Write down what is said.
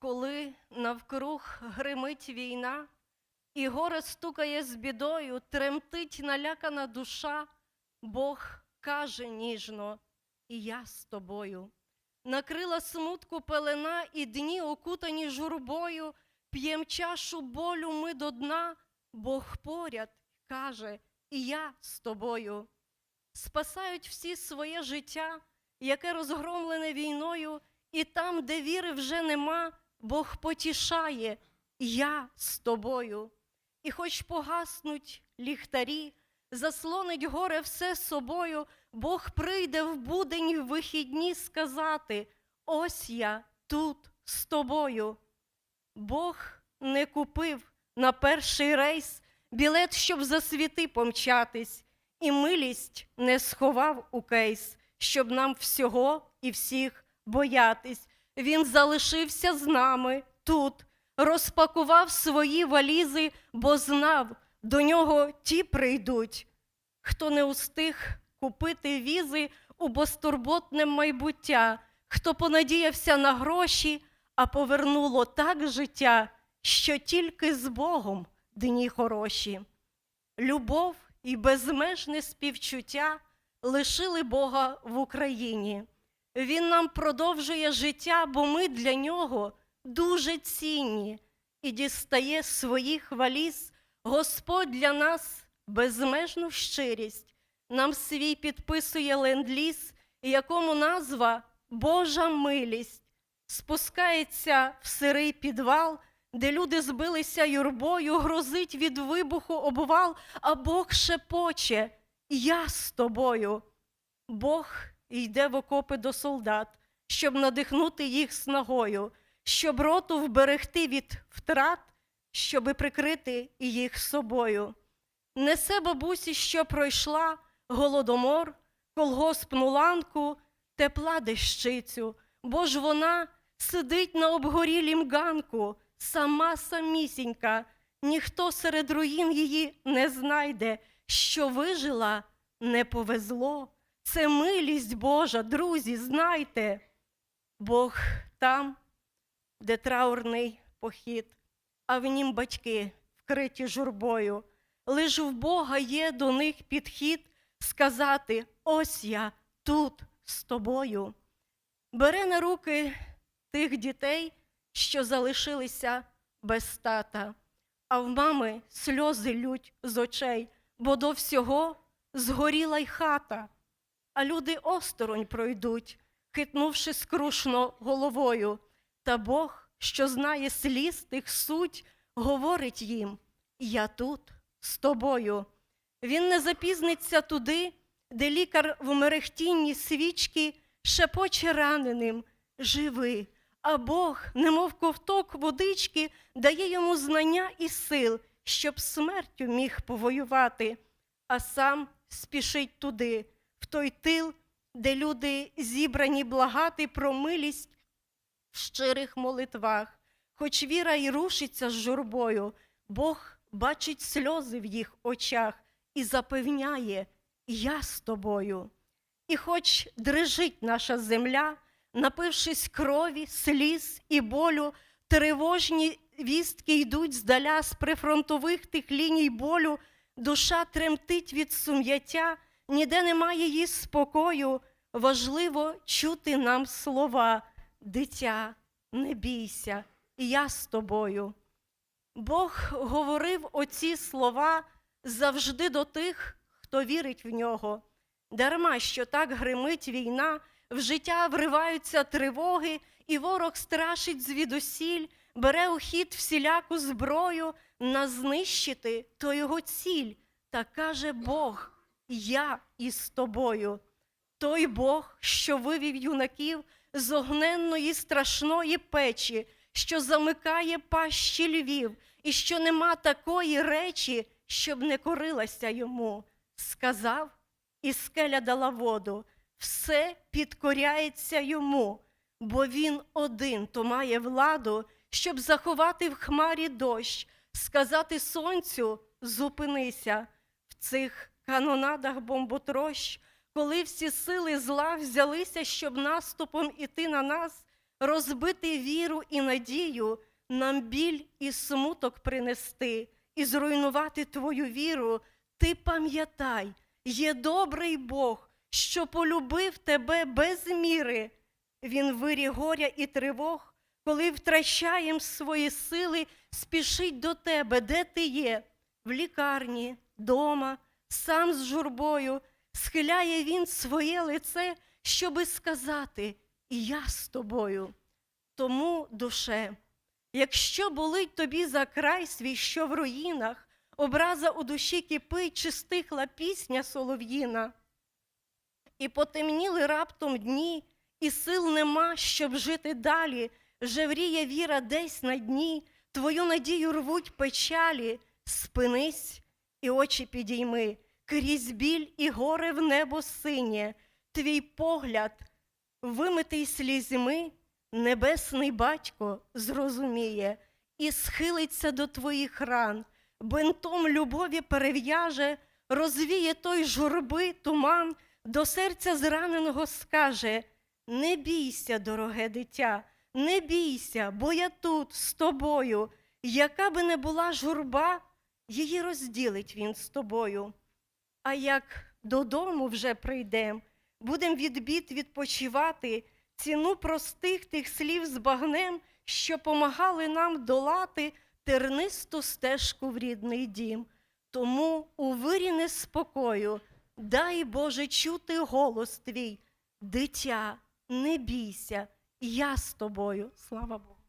Коли навкруг гримить війна, і горе стукає з бідою, тремтить налякана душа, Бог каже ніжно, і я з тобою. Накрила смутку пелена, і дні, окутані журбою, п'єм чашу болю ми до дна, Бог поряд каже, і я з тобою. Спасають всі своє життя, яке розгромлене війною, і там, де віри вже нема, Бог потішає, я з тобою. І хоч погаснуть ліхтарі, заслонить горе все собою, Бог прийде в будень в вихідні сказати: ось я тут з тобою. Бог не купив на перший рейс білет, щоб за світи помчатись, і милість не сховав у кейс, щоб нам всього і всіх боятись. Він залишився з нами тут, розпакував свої валізи, бо знав, до нього ті прийдуть, хто не устиг купити візи у безтурботне майбуття, хто понадіявся на гроші, а повернуло так життя, що тільки з Богом дні хороші. Любов і безмежне співчуття лишили Бога в Україні. Він нам продовжує життя, бо ми для нього дуже цінні і дістає своїх валіз Господь для нас безмежну щирість. Нам свій підписує ленд-ліз, якому назва Божа милість. Спускається в сирий підвал, де люди збилися юрбою, грозить від вибуху обвал, а Бог шепоче, я з тобою. Бог йде в окопи до солдат, щоб надихнути їх снагою, щоб роту вберегти від втрат, щоби прикрити їх собою. Несе бабусі, що пройшла голодомор, колгоспну ланку, тепла дещицю, бо ж вона сидить на обгорілім ганку, сама самісінька, ніхто серед руїн її не знайде, що вижила, не повезло. Це милість Божа, друзі, знайте. Бог там, де траурний похід, а в нім батьки вкриті журбою. Лиш в Бога є до них підхід сказати: ось я тут з тобою. Бере на руки тих дітей, що залишилися без тата, а в мами сльози лють з очей, бо до всього згоріла й хата, а люди осторонь пройдуть, хитнувши скрушно головою. Та Бог, що знає сліз тих суть, говорить їм: Я тут з тобою. Він не запізниться туди, де лікар в мерехтінні свічки шепоче раненим живи, а Бог, немов ковток водички, дає йому знання і сил, щоб смертю міг повоювати, а сам спішить туди, в той тил, де люди зібрані благати про милість в щирих молитвах. Хоч віра й рушиться з журбою, Бог бачить сльози в їх очах і запевняє, я з тобою. І хоч дрижить наша земля, напившись крові, сліз і болю, тривожні вістки йдуть здаля з прифронтових тих ліній болю, душа тремтить від сум'яття, ніде немає її спокою. Важливо чути нам слова, дитя, не бійся, я з тобою. Бог говорив оці слова завжди до тих, хто вірить в нього. Дарма, що так гримить війна, в життя вриваються тривоги, і ворог страшить звідусіль, бере у хід всіляку зброю на знищити то його ціль. Та каже Бог: Я із тобою. Той Бог, що вивів юнаків з огненної страшної печі, що замикає пащі львів, і що нема такої речі, щоб не корилася йому. Сказав, і скеля дала воду, все підкоряється йому, бо він один то має владу, щоб заховати в хмарі дощ, сказати сонцю зупинися в цих канонадах бомботрощ, коли всі сили зла взялися, щоб наступом іти на нас, розбити віру і надію, нам біль і смуток принести, і зруйнувати твою віру. Ти пам'ятай, є добрий Бог, що полюбив тебе без міри. Він вирі горя і тривог, коли втрачаєм свої сили, спішить до тебе, де ти є, в лікарні, дома, сам з журбою, схиляє він своє лице, щоби сказати, і я з тобою. Тому, душе, якщо болить тобі за край свій, що в руїнах, образа у душі кипить, чи стихла пісня солов'їна, і потемніли раптом дні, і сил нема, щоб жити далі, жевріє віра десь на дні, твою надію рвуть печалі, спинись і очі підійми, крізь біль і горе в небо синє, твій погляд, вимитий слізьми, небесний батько зрозуміє і схилиться до твоїх ран, бентом любові перев'яже, розвіє той журби туман, до серця зраненого скаже: Не бійся, дороге дитя, не бійся, бо я тут з тобою. Яка би не була журба, її розділить він з тобою. А як додому вже прийдем, будем від бід відпочивати, ціну простих тих слів збагнем, що помагали нам долати тернисту стежку в рідний дім. Тому у вирі неспокою дай Боже чути голос твій, дитя, не бійся, я з тобою. Слава Богу.